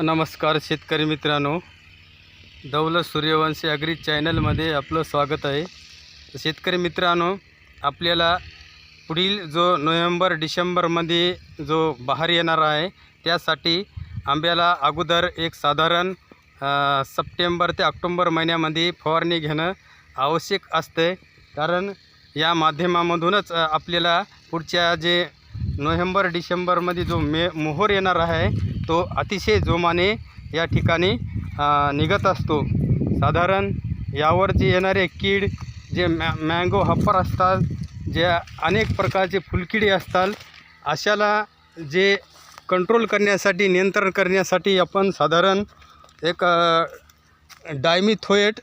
नमस्कार शेतकरी मित्रांनो. दौलत सूर्यवंशी अग्री चॅनलमध्ये आपलं स्वागत आहे. शेतकरी मित्रांनो आपल्याला पुढील जो नोव्हेंबर डिसेंबरमध्ये जो बहार येणार आहे त्यासाठी आंब्याला अगोदर एक साधारण सप्टेंबर ते ऑक्टोंबर महिन्यामध्ये फवारणी घेणं आवश्यक असते. कारण या माध्यमामधूनच आपल्याला पुढच्या जे नोव्हेंबर डिसेंबरमध्ये जो मे मोहर येणार आहे तो अतिशय जोमाने या ठिकाणी निघत असतो. साधारण यावर जे येणारे कीड जे मॅ मँगो हप्पर असतात जे अनेक प्रकारचे फुलकिडी असतात अशाला जे कंट्रोल करण्यासाठी नियंत्रण करण्यासाठी आपण साधारण एक डायमिथोएट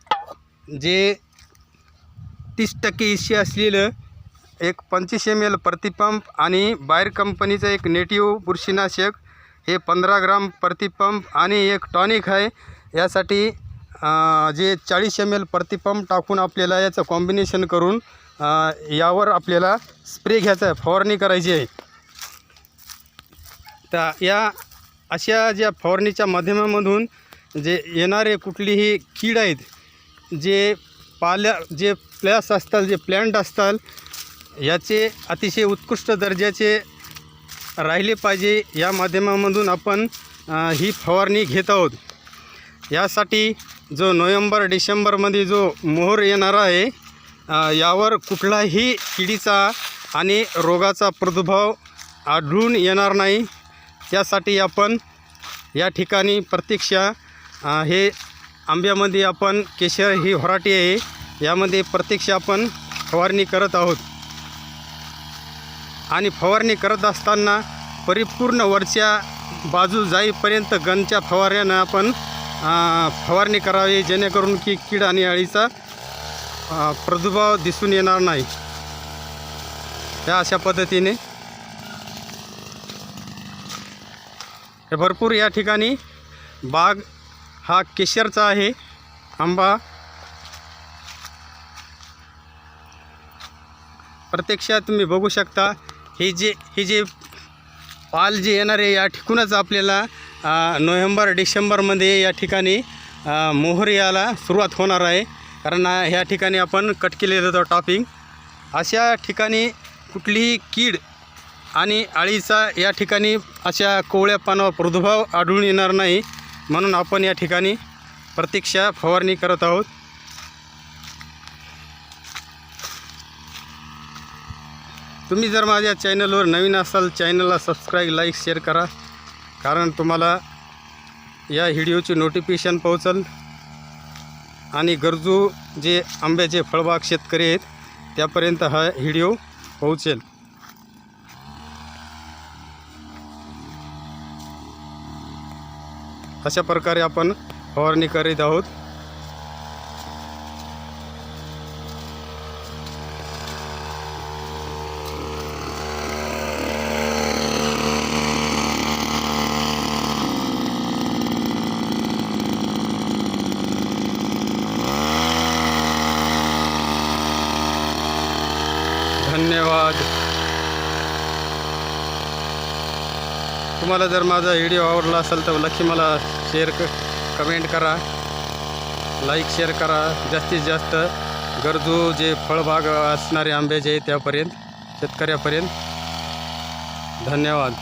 जे तीस टक्के इशी असलेलं एक पंचवीस एम एल प्रतिपंप आणि बाहेर कंपनीचं एक नेटिव्ह बुरशीनाशक हे पंधरा ग्राम प्रतिपंप आणि एक टॉनिक आहे. यासाठी जे चाळीस एम एल प्रतिपंप टाकून आपल्याला याचं कॉम्बिनेशन करून यावर आपल्याला स्प्रे घ्यायचा आहे फवारणी करायची आहे. तर या अशा ज्या फवारणीच्या माध्यमामधून जे येणारे कुठलीही कीड आहेत जे पाल्या जे प्लॅस असतात जे प्लॅन्ट असतात याचे अतिशय उत्कृष्ट दर्जाचे राहिले पाहिजे. या माध्यमामधून आपण ही फवारणी घेत आहोत. यासाठी जो नोव्हेंबर डिसेंबरमध्ये जो मोहर येणार आहे यावर कुठलाही किडीचा आणि रोगाचा प्रादुर्भाव आढळून येणार नाही. त्यासाठी आपण या ठिकाणी प्रतीक्षा हे आंब्यामध्ये आपण केशर ही व्हराटी आहे. यामध्ये प्रत्यक्ष आपण फवारणी करत आहोत. आणि फवारणी करत असताना परिपूर्ण वरच्या बाजू जाईपर्यंत गनच्या फवाऱ्यानं आपण फवारणी करावी जेणेकरून की कीड आणि अळीचा प्रादुर्भाव दिसून येणार नाही. त्या अशा पद्धतीने. हे भरपूर या ठिकाणी बाग हा केशरचा आहे. आंबा. प्रत्यक्षात तुम्ही बघू शकता हे जे हे जे पाल जे येणार आहे या ठिकूनच आपल्याला नोव्हेंबर डिसेंबरमध्ये या ठिकाणी मोहर याला सुरुवात होणार आहे. कारण ह्या ठिकाणी आपण कट केलेलं होतं टॉपिंग अशा ठिकाणी कुठलीही कीड आणि अळीचा या ठिकाणी अशा कोवळ्या पानावर प्रादुर्भाव आढळून येणार नाही. म्हणून आपण या ठिकाणी प्रतीक्षा फवारणी करत आहोत. तुम्ही जर माझ्या चॅनलवर नवीन असाल चॅनलला सबस्क्राईब लाईक शेअर करा. कारण तुम्हाला या व्हिडिओची नोटिफिकेशन पोहोचल. आणि गरजू जे आंब्याचे फळबाग शेतकरी आहेत त्यापर्यंत हा व्हिडिओ पोहोचेल. अशा प्रकारे आपण फवारणी करीत आहोत. धन्यवाद. तुम्हाला जर माझा व्हिडिओ आवडला असेल तर नक्की मला शेअर क कमेंट करा. लाईक शेअर करा. जास्तीत जास्त गरजू जे फळबाग असणारे आंब्याचे आहे त्यापर्यंत शेतकऱ्यापर्यंत. धन्यवाद.